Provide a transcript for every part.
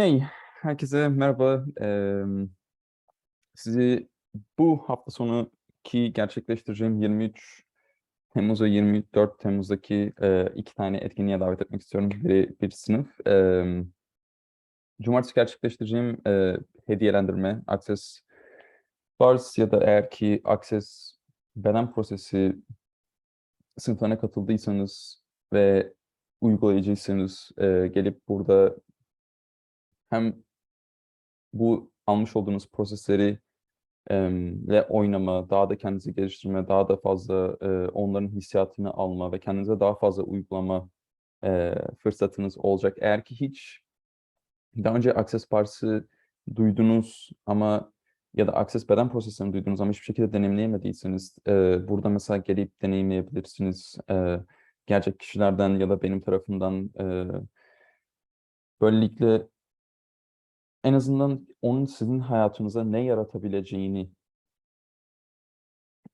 Hey, herkese merhaba. Emm, sizi bu hafta sonu ki gerçekleştireceğim 23 Temmuz ve 24 Temmuz'daki, eee, 2 tane etkinliğe davet etmek istiyorum. Biri bir sınıf. Emm, cumartesi gerçekleştireceğim, eee, hediyelendirme, Access Bars ya da eğer ki Access beden prosesi sınıflarına katıldıysanız ve uygulayıcıysanız, eee, gelip burada hem bu almış olduğunuz prosesleri, emm, le oynama, daha da kendinizi geliştirme, daha da fazla, eee, onların hissiyatını alma ve kendinize daha fazla uygulama, eee, fırsatınız olacak. Eğer ki hiç daha önce Access Bars'ı duydunuz ama ya da Access beden proseslerini duydunuz ama hiçbir şekilde deneyimleyemediyseniz, eee, burada mesela gelip deneyimleyebilirsiniz. Eee, gerçek kişilerden ya da benim tarafımdan, eee böylelikle en azından onun sizin hayatınıza ne yaratabileceğini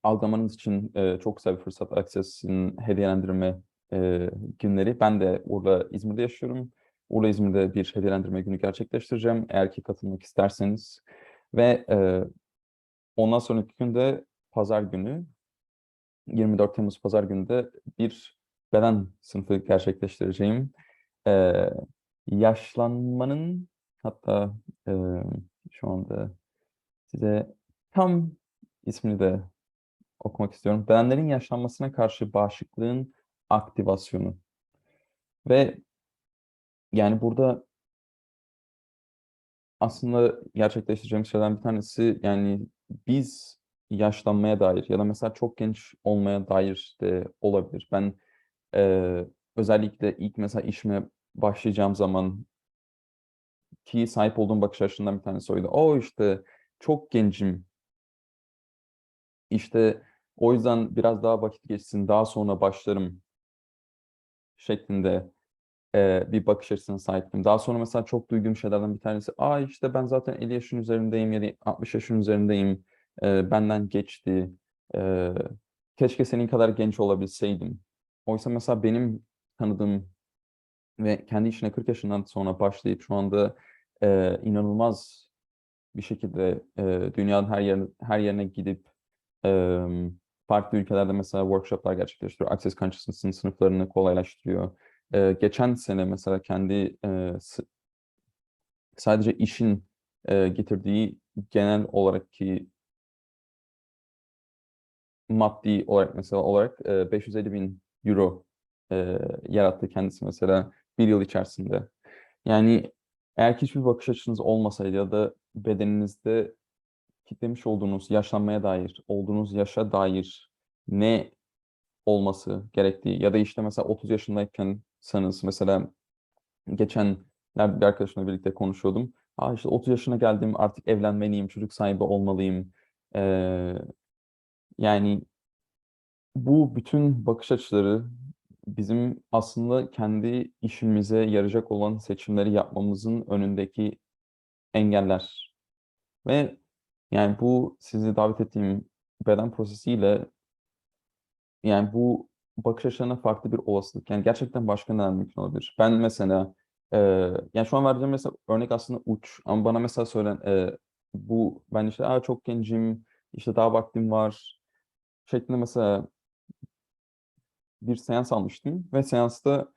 algılamanız için, eee, çok güzel bir fırsat Access'in hediyelendirme, eee, günleri. Ben de Urla, İzmir'de yaşıyorum. Urla, İzmir'de bir hediyelendirme günü gerçekleştireceğim eğer ki katılmak isterseniz ve, eee, ondan sonraki gün de pazar günü, 24 Temmuz pazar günü de bir beden sınıfı gerçekleştireceğim. Eee, yaşlanmanın hatta, emm, şu anda size tam ismini de okumak istiyorum. Bedenlerin yaşlanmasına karşı bağışıklığın aktivasyonu ve yani burada aslında gerçekleştireceğimiz şeylerden bir tanesi, yani biz yaşlanmaya dair ya da mesela çok genç olmaya dair de olabilir. Ben, eee, özellikle ilk mesela işime başlayacağım zaman ki sahip olduğum bakış açılarından bir tanesi oydu. "O, işte, çok gencim." İşte, o yüzden biraz daha vakit geçsin, daha sonra başlarım şeklinde, eee, bir bakış açısına sahiptim. Daha sonra mesela çok duyduğum şeylerden bir tanesi, "A, işte, ben zaten 50 yaşın üzerindeyim ya da 60 yaşın üzerindeyim, eee, benden geçti, eee, keşke senin kadar genç olabilseydim." Oysa mesela benim tanıdığım ve kendi işine 40 yaşından sonra başlayıp şu anda, eee, inanılmaz bir şekilde, eee, dünyanın her yerine her yerine gidip, emm, farklı ülkelerde mesela workshop'lar gerçekleştiriyor. Access Consciousness'ın sınıflarını kolaylaştırıyor. Eee, geçen sene mesela kendi, sı sadece işin, eee, getirdiği genel olarak ki maddi olarak mesela olarak, eee, €550.000 eee, yarattı kendisi mesela 1 yıl içerisinde. Yani eğer hiçbir bakış açınız olmasaydı ya da bedeninizde kitlemiş olduğunuz, yaşlanmaya dair, olduğunuz yaşa dair ne olması gerektiği ya da, işte, mesela 30 yaşındaykensanız mesela geçenlerde bir arkadaşımla birlikte konuşuyordum. "A, işte, 30 yaşına geldim, artık evlenmeliyim, çocuk sahibi olmalıyım." Eee, yani bu bütün bakış açıları bizim aslında kendi işimize yarayacak olan seçimleri yapmamızın önündeki engeller ve yani bu sizi davet ettiğim beden prosesiyle yani bu bakış açılarına farklı bir olasılık. Yani gerçekten başka neler mümkün olabilir? Ben mesela, eee, yani şu an vereceğim mesela örnek aslında uç ama bana mesela söylenen, eee, bu ben, işte, "A, çok gencim, işte, daha vaktim var." şeklinde mesela bir seans almıştım ve seansta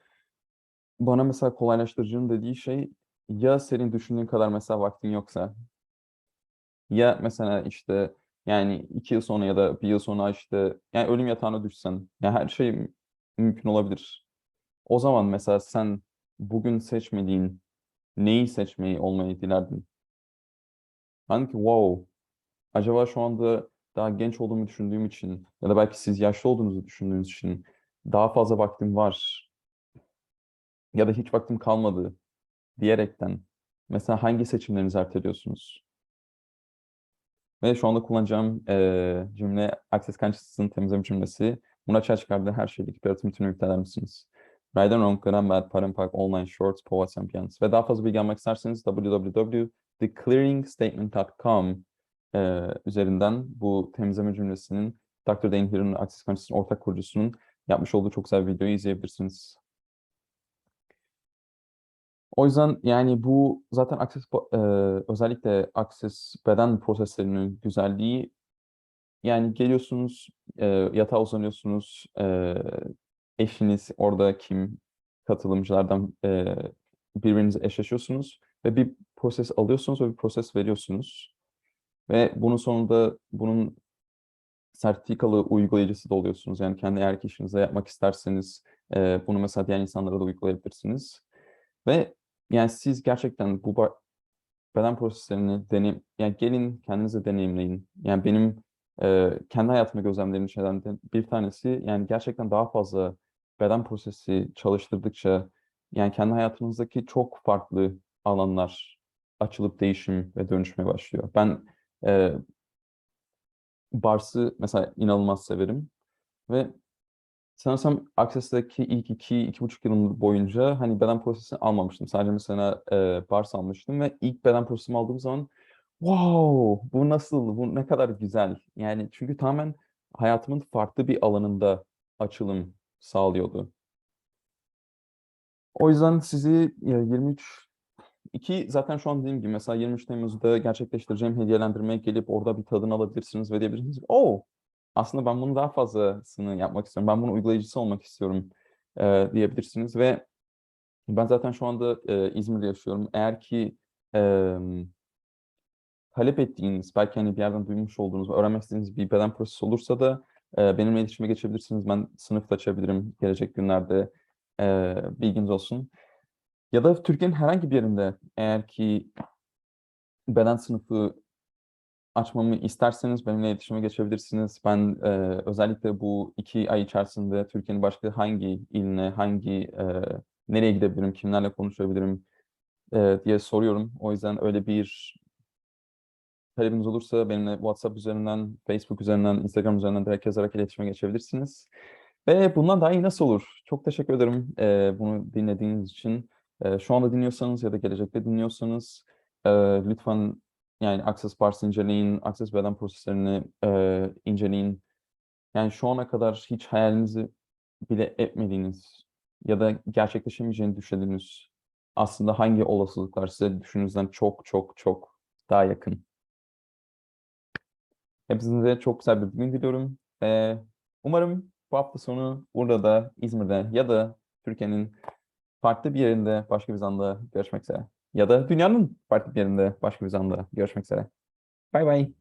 bana mesela kolaylaştırıcının dediği şey, ya senin düşündüğün kadar mesela vaktin yoksa ya mesela, işte, yani 2 yıl sonra ya da 1 yıl sonra, işte, yani ölüm yatağına düşsen, ya her şey mü mümkün olabilir. O zaman mesela sen bugün seçmediğin neyi seçmeyi olmayı dilerdin? Ben ki, "Wow, acaba şu anda daha genç olduğumu düşündüğüm için ya da belki siz yaşlı olduğunuzu düşündüğünüz için daha fazla vaktim var ya da hiç vaktim kalmadı diyerekten mesela hangi seçimlerinizi erteliyorsunuz?" Ve şu anda kullanacağım, eee, cümle Access Consciousness'ın temizleme cümlesi. "Bunu açığa çıkardığı her şeydeki yaratım iptal eder misiniz? Right and wrong, good and Park, online shorts, Poets and Pians." Ve daha fazla bilgi almak isterseniz www.theclearingstatement.com eee, üzerinden bu temizleme cümlesinin Dr. Dain Heer'ın Access Consciousness'ın ortak kurucusunun yapmış olduğu çok güzel bir videoyu izleyebilirsiniz. O yüzden yani bu zaten Access eee, özellikle Access beden proseslerinin güzelliği yani geliyorsunuz eee, yatağa uzanıyorsunuz eee, eşiniz orada kim katılımcılardan eee, birbirinize eşleşiyorsunuz ve bir proses alıyorsunuz ve bir proses veriyorsunuz ve bunun sonunda bunun sertifikalı uygulayıcısı da oluyorsunuz. Yani kendi eğer ki işinize yapmak isterseniz eee, bunu mesela diğer insanlara da uygulayabilirsiniz. Ve yani siz gerçekten bu beden proseslerini deneyim, yani gelin kendinize deneyimleyin. Yani benim eee, kendi hayatımda gözlemlediğim şeylerden bir tanesi yani gerçekten daha fazla beden prosesi çalıştırdıkça yani kendi hayatınızdaki çok farklı alanlar açılıp değişim ve dönüşmeye başlıyor. Ben eee Bars'ı mesela inanılmaz severim ve sanırsam Access'teki ilk iki, iki buçuk yılım boyunca hani beden prosesini almamıştım. Sadece mesela e, Bars almıştım ve ilk beden prosesimi aldığım zaman wow bu nasıl, bu ne kadar güzel. Yani çünkü tamamen hayatımın farklı bir alanında açılım sağlıyordu. O yüzden sizi e, 23 İki zaten şu an dediğim gibi mesela 23 Temmuz'da gerçekleştireceğim hediyelendirmeye gelip orada bir tadını alabilirsiniz ve diyebilirsiniz. Oh, aslında ben bunu daha fazlasını yapmak istiyorum. Ben bunun uygulayıcısı olmak istiyorum e, diyebilirsiniz ve ben zaten şu anda e, İzmir'de yaşıyorum. Eğer ki e, talep ettiğiniz, belki hani bir yerden duymuş olduğunuz, öğrenmek istediğiniz bir beden prosesi olursa da e, benimle iletişime geçebilirsiniz. Ben sınıf açabilirim gelecek günlerde. E, bilginiz olsun. Ya da Türkiye'nin herhangi bir yerinde eğer ki beden sınıfı açmamı isterseniz benimle iletişime geçebilirsiniz. Ben e, özellikle bu iki ay içerisinde Türkiye'nin başka hangi iline, hangi e, nereye gidebilirim, kimlerle konuşabilirim e, diye soruyorum. O yüzden öyle bir talebiniz olursa benimle WhatsApp üzerinden, Facebook üzerinden, Instagram üzerinden direkt yazarak iletişime geçebilirsiniz. Ve bundan daha iyi nasıl olur? Çok teşekkür ederim e, bunu dinlediğiniz için. E, şu anda dinliyorsanız ya da gelecekte dinliyorsanız e, lütfen yani Access Bars inceleyin, Access beden proseslerini e, inceleyin. Yani şu ana kadar hiç hayalinizi bile etmediğiniz ya da gerçekleşemeyeceğini düşündüğünüz aslında hangi olasılıklar size düşündüğünüzden çok çok çok daha yakın. Hepinize çok güzel bir gün diliyorum. Ee, umarım bu hafta sonu burada, İzmir'de ya da Türkiye'nin farklı bir yerinde başka bir zamanda görüşmek üzere. Ya da dünyanın farklı bir yerinde başka bir zamanda görüşmek üzere. Bay bay.